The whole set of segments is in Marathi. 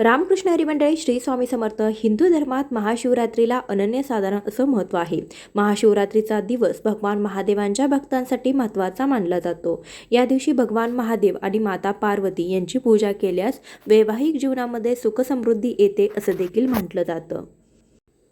रामकृष्ण हरी मंडळी श्री स्वामी समर्थ हिंदू धर्मात महाशिवरात्रीला अनन्यसाधारण असं महत्त्व आहे. महाशिवरात्रीचा दिवस भगवान महादेवांच्या भक्तांसाठी महत्त्वाचा मानला जातो. या दिवशी भगवान महादेव आणि माता पार्वती यांची पूजा केल्यास वैवाहिक जीवनामध्ये सुखसमृद्धी येते असं देखील म्हटलं जातं.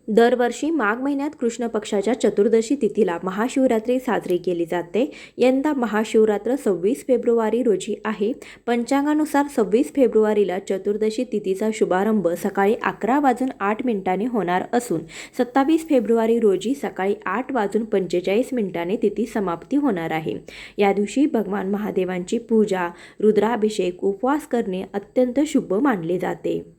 दरवर्षी माघ महिन्यात कृष्ण पक्षाच्या चतुर्दशी तिथीला महाशिवरात्री साजरी केली जाते. यंदा महाशिवरात्र सव्वीस फेब्रुवारी रोजी आहे. पंचांगानुसार सव्वीस फेब्रुवारीला चतुर्दशी तिथीचा शुभारंभ सकाळी अकरा वाजून आठ मिनिटांनी होणार असून सत्तावीस फेब्रुवारी रोजी सकाळी आठ वाजून पंचेचाळीस मिनिटांनी तिथी समाप्ती होणार आहे. या दिवशी भगवान महादेवांची पूजा रुद्राभिषेक उपवास करणे अत्यंत शुभ मानले जाते.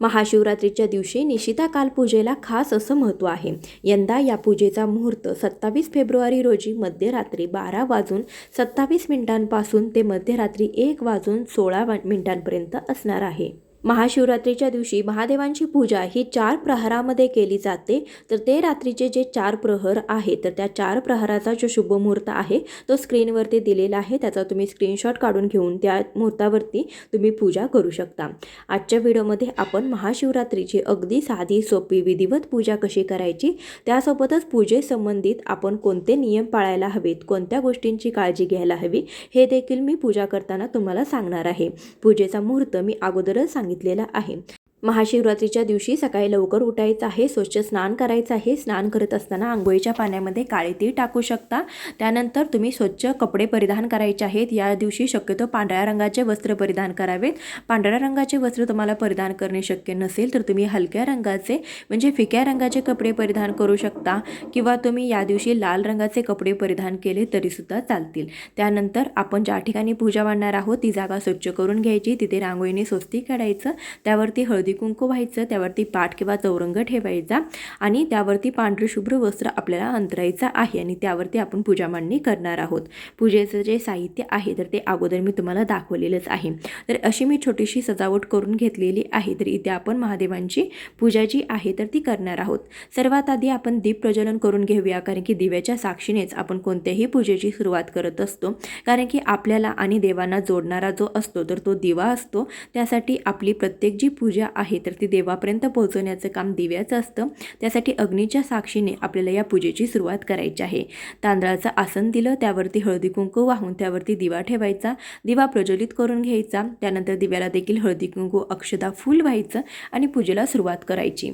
महाशिवरात्रीच्या दिवशी निशिता काल पूजेला खास असं महत्त्व आहे. यंदा या पूजेचा मुहूर्त सत्तावीस फेब्रुवारी रोजी मध्यरात्री बारा वाजून सत्तावीस मिनिटांपासून ते मध्यरात्री एक वाजून सोळा वा- मिनिटांपर्यंत असणार आहे. महाशिवरात्रीच्या दिवशी महादेवांची पूजा ही चार प्रहरामध्ये केली जाते. तर ते रात्रीचे जे चार प्रहर आहे तर त्या चार प्रहराचा जो शुभ मुहूर्त आहे तो स्क्रीनवरती दिलेला आहे. त्याचा तुम्ही स्क्रीनशॉट काढून घेऊन त्या मुहूर्तावरती तुम्ही पूजा करू शकता. आजच्या व्हिडिओमध्ये आपण महाशिवरात्रीची अगदी साधी सोपी विधिवत पूजा कशी करायची त्यासोबतच पूजेसंबंधित आपण कोणते नियम पाळायला हवेत कोणत्या गोष्टींची काळजी घ्यायला हवी हे देखील मी पूजा करताना तुम्हाला सांगणार आहे. पूजेचा मुहूर्त मी अगोदरच सांगितलेला आहे. महाशिवरात्रीच्या दिवशी सकाळी लवकर उठायचं आहे स्वच्छ स्नान करायचं आहे. स्नान करत असताना आंघोळीच्या पाण्यामध्ये काळे तीळ टाकू शकता. त्यानंतर तुम्ही स्वच्छ कपडे परिधान करायचे आहेत. या दिवशी शक्यतो पांढऱ्या रंगाचे वस्त्र परिधान करावेत. पांढऱ्या रंगाचे वस्त्र तुम्हाला परिधान करणे शक्य नसेल तर तुम्ही हलक्या रंगाचे म्हणजे फिक्या रंगाचे कपडे परिधान करू शकता किंवा तुम्ही या दिवशी लाल रंगाचे कपडे परिधान केले तरीसुद्धा चालतील. त्यानंतर आपण ज्या ठिकाणी पूजा मांडणार आहोत ती जागा स्वच्छ करून घ्यायची. तिथे रांगोळीने स्वस्ती काढायचं. त्यावरती हळदी कुंकू व्हायचं त्यावरती पाठ किंवा चौरंग ठेवायचा आणि त्यावरती पांढरे शुभ्र वस्त्र आपल्याला अंतरायचं आहे आणि त्यावरती आपण पूजा मांडणी करणार आहोत. पूजेचं जे साहित्य आहे तर ते अगोदर मी तुम्हाला दाखवलेलंच आहे. तर अशी मी छोटीशी सजावट करून घेतलेली आहे तर इथे आपण महादेवांची पूजा जी आहे तर ती करणार आहोत. सर्वात आधी आपण दीप प्रज्वलन करून घेऊया कारण की दिव्याच्या साक्षीनेच आपण कोणत्याही पूजेची सुरुवात करत असतो. कारण की आपल्याला आणि देवांना जोडणारा जो असतो तर तो दिवा असतो. त्यासाठी आपली प्रत्येक जी पूजा आहे तर ती देवापर्यंत पोहोचवण्याचं काम दिव्याचं असतं. त्यासाठी अग्नीच्या साक्षीने आपल्याला या पूजेची सुरुवात करायची आहे. तांदळाचं आसन दिलं त्यावरती हळदी कुंकू वाहून त्यावरती दिवा ठेवायचा. दिवा प्रज्वलित करून घ्यायचा. त्यानंतर दिव्याला देखील हळदी कुंकू अक्षदा फूल व्हायचं आणि पूजेला सुरुवात करायची.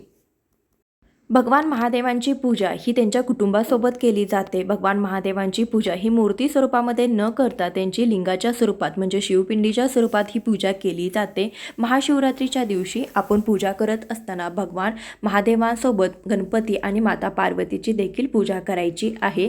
भगवान महादेवांची पूजा ही त्यांच्या कुटुंबासोबत केली जाते. भगवान महादेवांची पूजा ही मूर्ती स्वरूपामध्ये न करता त्यांची लिंगाच्या स्वरूपात म्हणजे शिवपिंडीच्या स्वरूपात ही पूजा केली जाते. महाशिवरात्रीच्या दिवशी आपण पूजा करत असताना भगवान महादेवांसोबत गणपती आणि माता पार्वतीची देखील पूजा करायची आहे.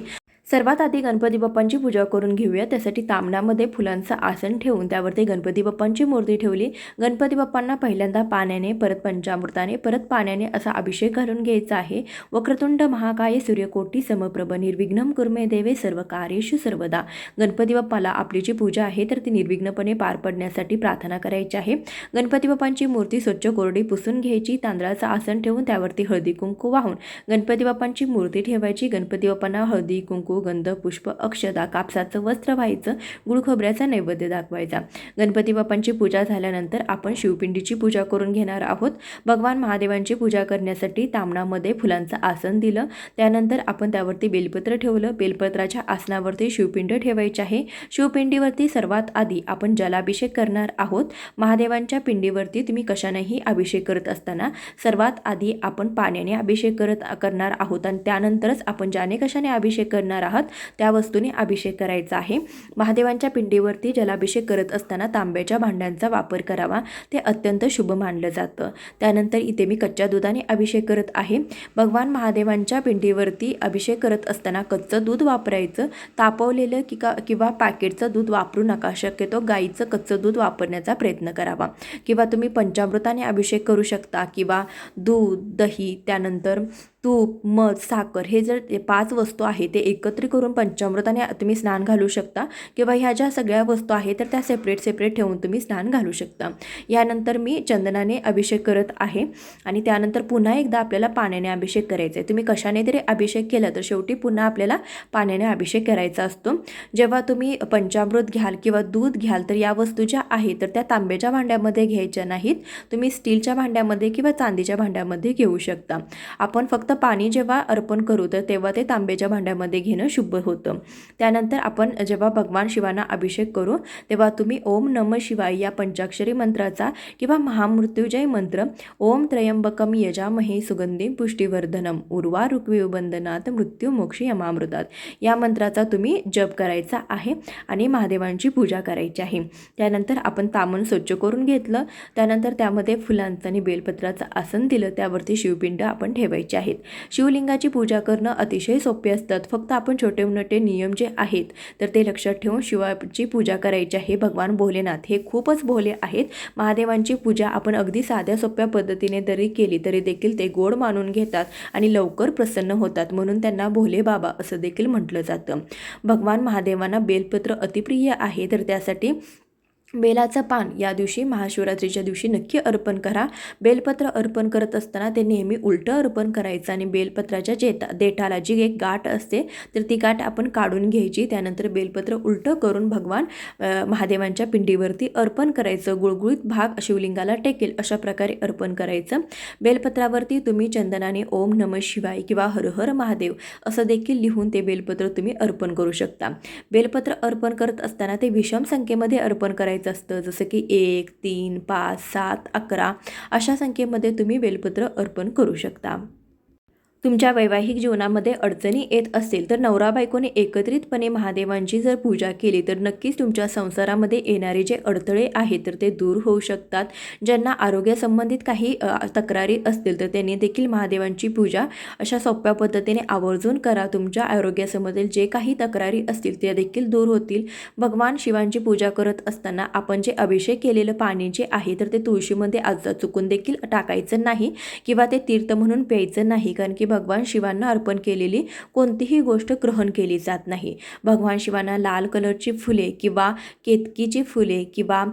सर्वात आधी गणपती बाप्पांची पूजा करून घेऊया. त्यासाठी तांबणामध्ये फुलांचं आसन ठेवून त्यावरती गणपती बाप्पांची मूर्ती ठेवली. गणपती बाप्पांना पहिल्यांदा पाण्याने परत पंचामृताने परत पाण्याने असा अभिषेक घालून घ्यायचा आहे. वक्रतुंड महाकाय सूर्यकोटी समप्रभ निर्विघ्नम कुर्मे देवे सर्व कार्येशु सर्वदा. गणपती बाप्पाला आपली जी पूजा आहे तर ती निर्विघ्नपणे पार पडण्यासाठी प्रार्थना करायची आहे. गणपती बाप्पांची मूर्ती स्वच्छ कोरडी पुसून घ्यायची. तांदळाचं आसन ठेवून त्यावरती हळदी कुंकू वाहून गणपती बाप्पांची मूर्ती ठेवायची. गणपती बाप्पांना हळदी कुंकू गंध पुष्प अक्षदा कापसाचं वस्त्र व्हायचं गुळखोबऱ्याचा नैवेद्य दाखवायचा. गणपती बाप्पांची पूजा झाल्यानंतर आपण शिवपिंडीची पूजा करून घेणार आहोत. भगवान महादेवांची पूजा करण्यासाठी तांबणामध्ये फुलांचं आसन दिलं. त्यानंतर आपण त्यावरती बेलपत्र ठेवलं. बेलपत्राच्या आसनावरती शिवपिंड ठेवायचे आहे. शिवपिंडीवरती सर्वात आधी आपण जलाभिषेक करणार आहोत. महादेवांच्या पिंडीवरती तुम्ही कशानेही अभिषेक करत असताना सर्वात आधी आपण पाण्याने अभिषेक करत करणार आहोत आणि त्यानंतरच आपण ज्याने कशाने अभिषेक करणार आहात त्या वस्तूने अभिषेक करायचा आहे. महादेवांच्या पिंडीवरती जलाभिषेक करत असताना तांब्याच्या भांड्यांचा वापर करावा ते अत्यंत शुभ मानलं जातं. त्यानंतर इथे मी कच्च्या दुधाने अभिषेक करत आहे. भगवान महादेवांच्या पिंडीवरती अभिषेक करत असताना कच्चं दूध वापरायचं तापवलेलं की का किंवा पॅकेटचं दूध वापरू नका. शक्यतो गाईचं कच्चं दूध वापरण्याचा प्रयत्न करावा. किंवा तुम्ही पंचामृताने अभिषेक करू शकता किंवा दूध दही त्यानंतर तूप मध साखर हे जर पाच वस्तू आहे ते एकत्र करून पंचामृताने तुम्ही स्नान घालू शकता किंवा ह्या ज्या सगळ्या वस्तू आहेत तर त्या सेपरेट सेपरेट ठेवून तुम्ही स्नान घालू शकता. यानंतर मी चंदनाने अभिषेक करत आहे आणि त्यानंतर पुन्हा एकदा आपल्याला पाण्याने अभिषेक करायचा आहे तुम्ही कशाने तरी अभिषेक केला तर शेवटी पुन्हा आपल्याला पाण्याने अभिषेक करायचा असतो. जेव्हा तुम्ही पंचामृत घ्याल किंवा दूध घ्याल तर या वस्तू ज्या आहेत तर त्या तांब्याच्या भांड्यामध्ये घ्यायच्या नाहीत. तुम्ही स्टीलच्या भांड्यामध्ये किंवा चांदीच्या भांड्यामध्ये घेऊ शकता. आपण फक्त पाणी जेव्हा अर्पण करू तर तेव्हा ते तांब्याच्या भांड्यामध्ये घेणं शुभ होतं. त्यानंतर आपण जेव्हा भगवान शिवांना अभिषेक करू तेव्हा तुम्ही ओम नम शिवाय या पंचाक्षरी मंत्राचा किंवा महामृत्युजय मंत्र ओम त्र्यंबकम यजामहे सुगंधी पुष्टीवर्धनम उर्वा रुक्विवंदनात मृत्यूमोक्ष यमामृतात. या मंत्राचा तुम्ही जप करायचा आहे आणि महादेवांची पूजा करायची आहे. त्यानंतर आपण तामण स्वच्छ करून घेतलं. त्यानंतर त्यामध्ये फुलांचं आणि बेलपत्राचं आसन दिलं. त्यावरती शिवपिंड आपण ठेवायचे आहेत. शिवलिंगाची पूजा करणं अतिशय सोपे असतात. फक्त आपण छोटे मोठे नियम जे आहेत तर ते लक्षात ठेवून शिवाची पूजा करायची आहे भगवान भोलेनाथ. हे खूपच भोले आहेत. महादेवांची पूजा आपण अगदी साध्या सोप्या पद्धतीने जरी केली तरी देखील ते गोड मानून घेतात आणि लवकर प्रसन्न होतात. म्हणून त्यांना भोले बाबा असं देखील म्हटलं जातं. भगवान महादेवांना बेलपत्र अतिप्रिय आहे तर त्यासाठी बेलाचं पान या दिवशी महाशिवरात्रीच्या दिवशी नक्की अर्पण करा. बेलपत्र अर्पण करत असताना ते नेहमी उलटं अर्पण करायचं आणि बेलपत्राच्या जेता देठाला जी एक गाठ असते तर ती गाठ आपण काढून घ्यायची. त्यानंतर बेलपत्र उलटं करून भगवान महादेवांच्या पिंडीवरती अर्पण करायचं. गुळगुळीत भाग शिवलिंगाला टेकेल अशा प्रकारे अर्पण करायचं. बेलपत्रावरती तुम्ही चंदनाने ओम नम शिवाय किंवा हर हर महादेव असं देखील लिहून ते बेलपत्र तुम्ही अर्पण करू शकता. बेलपत्र अर्पण करत असताना ते विषम संख्येमध्ये अर्पण करायचं. असतं. जसं की एक तीन पाच सात अकरा अशा संख्येमध्ये तुम्ही बेलपत्र अर्पण करू शकता. तुमच्या वैवाहिक जीवनामध्ये अडचणी येत असतील तर नवरा बायकोने एकत्रितपणे महादेवांची जर पूजा केली तर नक्कीच तुमच्या संसारामध्ये येणारे जे अडथळे आहेत तर ते दूर होऊ शकतात. ज्यांना आरोग्यासंबंधित काही तक्रारी असतील तर त्यांनी देखील महादेवांची पूजा अशा सोप्या पद्धतीने आवर्जून करा. तुमच्या आरोग्यासंबंधित जे काही तक्रारी असतील त्या देखील दूर होतील. भगवान शिवांची पूजा करत असताना आपण जे अभिषेक केलेलं पाणी जे आहे तर ते तुळशीमध्ये आज चुकून देखील टाकायचं नाही किंवा ते तीर्थ म्हणून प्यायचं नाही. कारण की भगवान शिवांना अर्पण केलेली कोणतीही गोष्ट ग्रहण केली जात नाही. भगवान शिवांना लाल कलरची फुले किंवा केतकीची फुले किंवा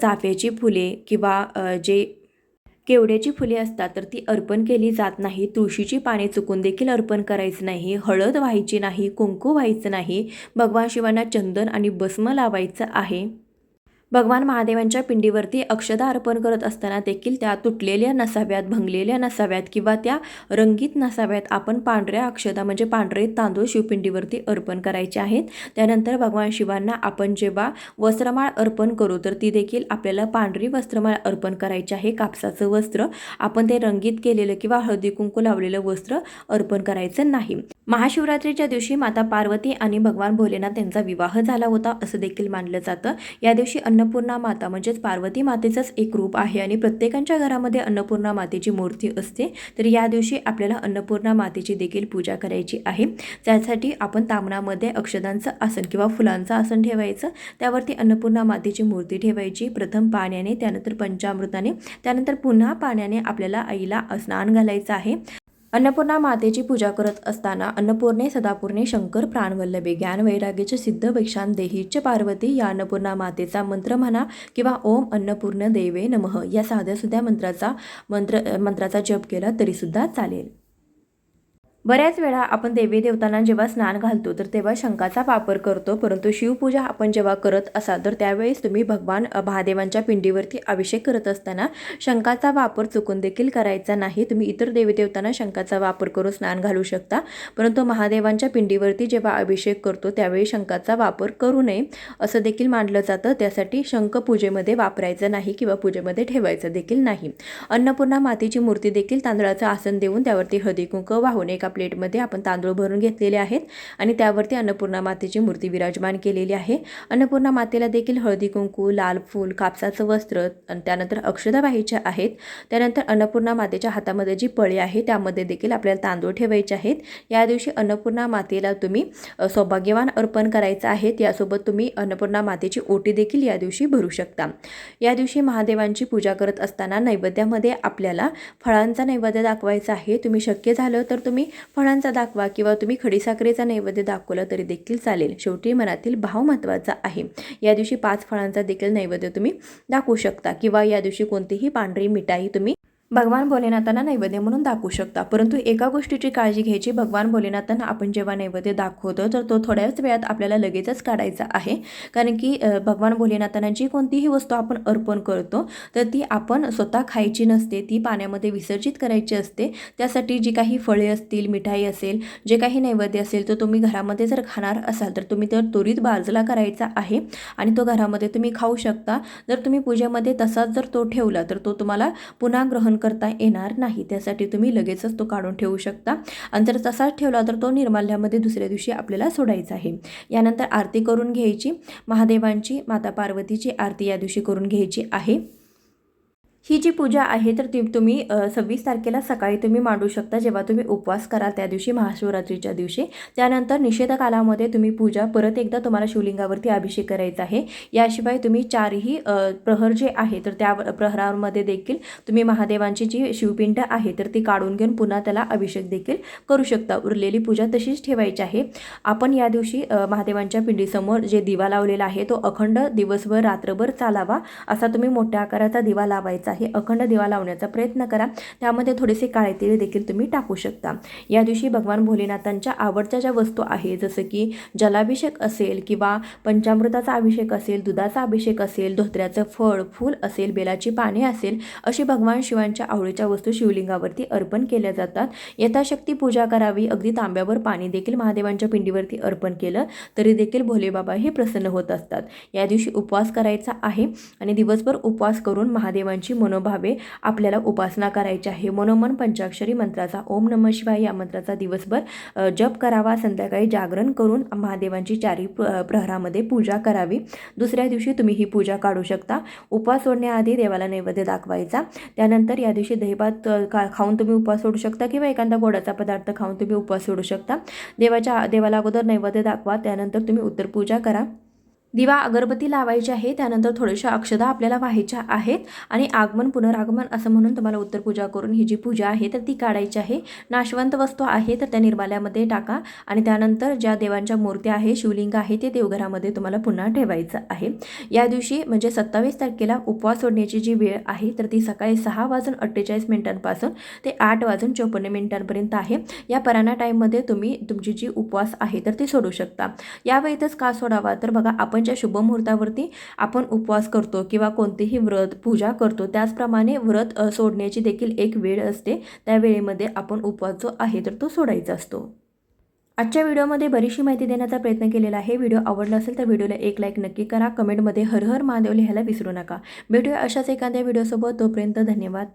चाफ्याची फुले किंवा जे केवड्याची फुले असतात तर ती अर्पण केली जात नाही. तुळशीची पाने चुकून देखील अर्पण करायचं नाही. हळद व्हायची नाही. कुंकू व्हायचं नाही. भगवान शिवांना चंदन आणि भस्म लावायचं आहे. भगवान महादेवांच्या पिंडीवरती अक्षदा अर्पण करत असताना देखील त्या तुटलेल्या नसाव्यात भंगलेल्या नसाव्यात किंवा त्या रंगीत नसाव्यात आपण पांढऱ्या अक्षदा म्हणजे पांढरे तांदूळ शिवपिंडीवरती अर्पण करायचे आहेत. त्यानंतर भगवान शिवांना आपण जेव्हा वस्त्रमाळ अर्पण करू तर ती देखील आपल्याला पांढरी वस्त्रमाळ अर्पण करायची आहे. कापसाचं वस्त्र आपण ते रंगीत केलेलं किंवा हळदी कुंकू लावलेलं वस्त्र अर्पण करायचं नाही. महाशिवरात्रीच्या दिवशी माता पार्वती आणि भगवान भोलेनाथ यांचा विवाह झाला होता असं देखील मानलं जातं. या दिवशी अन्न अन्नपूर्णा माता म्हणजेच पार्वती मातेचंच एक रूप आहे आणि प्रत्येकांच्या घरामध्ये अन्नपूर्णा मातेची मूर्ती असते तर या दिवशी आपल्याला अन्नपूर्णा मातेची देखील पूजा करायची आहे. त्यासाठी आपण तामणामध्ये अक्षदांचं आसन किंवा फुलांचं आसन ठेवायचं. त्यावरती अन्नपूर्णा मातेची मूर्ती ठेवायची. प्रथम पाण्याने त्यानंतर पंचामृताने त्यानंतर पुन्हा पाण्याने आपल्याला आईला स्नान घालायचं आहे. अन्नपूर्णा मातेची पूजा करत असताना अन्नपूर्णे सदापूर्णे शंकर प्राणवल्लभे ज्ञान वैराग्याचे सिद्ध भिक्षान देहीच्य पार्वती या अन्नपूर्णा मातेचा मंत्र म्हणा किंवा ओम अन्नपूर्ण देवे नमः या साध्या सुद्धा मंत्राचा मंत्र मंत्राचा जप केला तरीसुद्धा चालेल. बऱ्याच वेळा आपण देवी देवतांना जेव्हा स्नान घालतो तर तेव्हा शंखाचा वापर करतो. परंतु शिवपूजा आपण जेव्हा करत असाल तर त्यावेळेस तुम्ही भगवान महादेवांच्या पिंडीवरती अभिषेक करत असताना शंखाचा वापर चुकून देखील करायचा नाही. तुम्ही इतर देवी देवतांना शंखाचा वापर करून स्नान घालू शकता. परंतु महादेवांच्या पिंडीवरती जेव्हा अभिषेक करतो त्यावेळी शंखाचा वापर करू नये असं देखील मानलं जातं. त्यासाठी शंख पूजेमध्ये वापरायचं नाही किंवा पूजेमध्ये ठेवायचं देखील नाही. अन्नपूर्णा मातेची मूर्ती देखील तांदळाचं आसन देऊन त्यावरती हळदी कुंक वाहून एका प्लेटमध्ये आपण तांदूळ भरून घेतलेले आहेत आणि त्यावरती अन्नपूर्णा मातेची मूर्ती विराजमान केलेली आहे. अन्नपूर्णा मातेला देखील हळदी कुंकू लाल फूल कापसाचं वस्त्र आणि त्यानंतर अक्षदा वाहायच्या आहेत. त्यानंतर अन्नपूर्णा मातेच्या हातामध्ये जी पळी आहे त्यामध्ये देखील आपल्याला तांदूळ ठेवायचे आहेत. या दिवशी अन्नपूर्णा मातेला तुम्ही सौभाग्यवान अर्पण करायचं आहे. यासोबत तुम्ही अन्नपूर्णा मातेची ओटी देखील या दिवशी भरू शकता. या दिवशी महादेवांची पूजा करत असताना नैवेद्यामध्ये आपल्याला फळांचा नैवेद्य दाखवायचा आहे. तुम्ही शक्य झालं तर तुम्ही फळांचा दाखवा किंवा तुम्ही खडीसाखरेचा नैवेद्य दाखवलं तरी देखील चालेल. शेवटी मनातील भाव महत्त्वाचा आहे. या दिवशी पाच फळांचा देखील नैवेद्य तुम्ही दाखवू शकता किंवा या दिवशी कोणतीही पांढरी मिठाई तुम्ही भगवान भोलेनाथांना नैवेद्य म्हणून दाखवू शकता. परंतु एका गोष्टीची काळजी घ्यायची भगवान भोलेनाथांना आपण जेव्हा नैवेद्य दाखवतो तर तो थोड्याच वेळात आपल्याला लगेचच काढायचा आहे. कारण की भगवान भोलेनाथांना जी कोणतीही वस्तू आपण अर्पण करतो तर ती आपण स्वतः खायची नसते ती पाण्यामध्ये विसर्जित करायची असते. त्यासाठी जी काही फळे असतील मिठाई असेल जे काही नैवेद्य असेल तर तुम्ही घरामध्ये जर खाणार असाल तर तुम्ही तर त्वरित बाजूला करायचा आहे. आणि तो घरामध्ये तुम्ही खाऊ शकता. जर तुम्ही पूजेमध्ये तसाच जर तो ठेवला तर तो तुम्हाला पुन्हा ग्रहण करता येणार नाही. त्यासाठी तुम्ही लगेचच तो काढून ठेवू शकता. आणि जर तसाच ठेवला तर तो निर्माल्यामध्ये दुसऱ्या दिवशी आपल्याला सोडायचा आहे. यानंतर आरती करून घ्यायची. महादेवांची माता पार्वतीची आरती या दिवशी करून घ्यायची आहे. ही जी पूजा आहे तर ती तुम्ही सव्वीस तारखेला सकाळी तुम्ही मांडू शकता जेव्हा तुम्ही उपवास कराल त्या दिवशी महाशिवरात्रीच्या दिवशी. त्यानंतर निषेध कालामध्ये तुम्ही पूजा परत एकदा तुम्हाला शिवलिंगावरती अभिषेक करायचा आहे. याशिवाय तुम्ही चारही प्रहर जे आहे तर त्या प्रहरामध्ये देखील तुम्ही महादेवांची जी शिवपिंड आहे तर ती काढून घेऊन पुन्हा त्याला अभिषेक देखील करू शकता. उरलेली पूजा तशीच ठेवायची आहे. आपण या दिवशी महादेवांच्या पिंडीसमोर जे दिवा लावलेला आहे तो अखंड दिवसभर रात्रभर चालावा असा तुम्ही मोठ्या आकाराचा दिवा लावायचा हे अखंड दिवा लावण्याचा प्रयत्न करा. त्यामध्ये थोडेसे काळे तिळ देखील तुम्ही टाकू शकता. या दिवशी भगवान भोलेनाथांच्या आवडच्या ज्या वस्तू आहे जसं की जलाभिषेक असेल किंवा पंचामृताचा अभिषेक असेल दुधाचा अभिषेक असेल धोत्र्याचं फळ फूल असेल बेलाची पाने असेल अशी भगवान शिवांच्या आवडीच्या वस्तू शिवलिंगावरती अर्पण केल्या जातात. यथाशक्ती पूजा करावी अगदी तांब्यावर पाणी देखील महादेवांच्या पिंडीवरती अर्पण केलं तरी देखील भोलेबाबा हे प्रसन्न होत असतात. या दिवशी उपवास करायचा आहे आणि दिवसभर उपवास करून महादेवांची मनोभावे आपल्याला उपासना करायची आहे. मनोमन पंचाक्षरी मंत्राचा ओम नम शिवाय या मंत्राचा दिवसभर जप करावा संध्याकाळी जागरण करून महादेवांची चारी प्र प्रहरामध्ये पूजा करावी. दुसऱ्या दिवशी तुम्ही ही पूजा काढू शकता. उपवास सोडण्याआधी देवाला नैवेद्य दाखवायचा. त्यानंतर या दिवशी दहीभात का खाऊन तुम्ही उपवास सोडू शकता किंवा एखादा गोडाचा पदार्थ खाऊन तुम्ही उपवास सोडू शकता. देवाच्या देवाला अगोदर नैवेद्य दाखवा त्यानंतर तुम्ही उत्तर पूजा करा. दिवा अगरबत्ती लावायची आहे त्यानंतर थोड्याशा अक्षदा आपल्याला व्हायच्या आहेत आणि आगमन पुनरागमन असं म्हणून तुम्हाला उत्तर पूजा करून ही जी पूजा आहे तर ती काढायची आहे. नाशवंत वस्तू आहे तर त्या निर्माल्यामध्ये टाका आणि त्यानंतर ज्या देवांच्या मूर्त्या आहे शिवलिंग आहे ते देवघरामध्ये तुम्हाला पुन्हा ठेवायचं आहे. या दिवशी म्हणजे सत्तावीस तारखेला उपवास सोडण्याची जी वेळ आहे तर ती सकाळी सहा वाजून अठ्ठेचाळीस मिनिटांपासून ते आठ वाजून चोपन्न मिनिटांपर्यंत आहे. या पराणा टाईममध्ये तुम्ही तुमची जी उपवास आहे तर ती सोडू शकता. यावेळेतच का सोडावा? तर बघा आपण ज्या शुभ मुहूर्तावरती आपण उपवास करतो किंवा कोणतेही व्रत पूजा करतो. त्याचप्रमाणे व्रत सोडण्याची देखील एक वेळ असते. त्या वेळेमध्ये आपण उपवास जो आहे तर तो सोडायचा असतो. आजच्या व्हिडिओमध्ये बरीचशी माहिती देण्याचा प्रयत्न केलेला आहे. व्हिडिओ आवडला असेल तर व्हिडिओला एक लाईक नक्की करा. कमेंटमध्ये हर हर महादेव लिहायला विसरू नका. भेटूया अशाच एखाद्या व्हिडिओसोबत. तोपर्यंत धन्यवाद.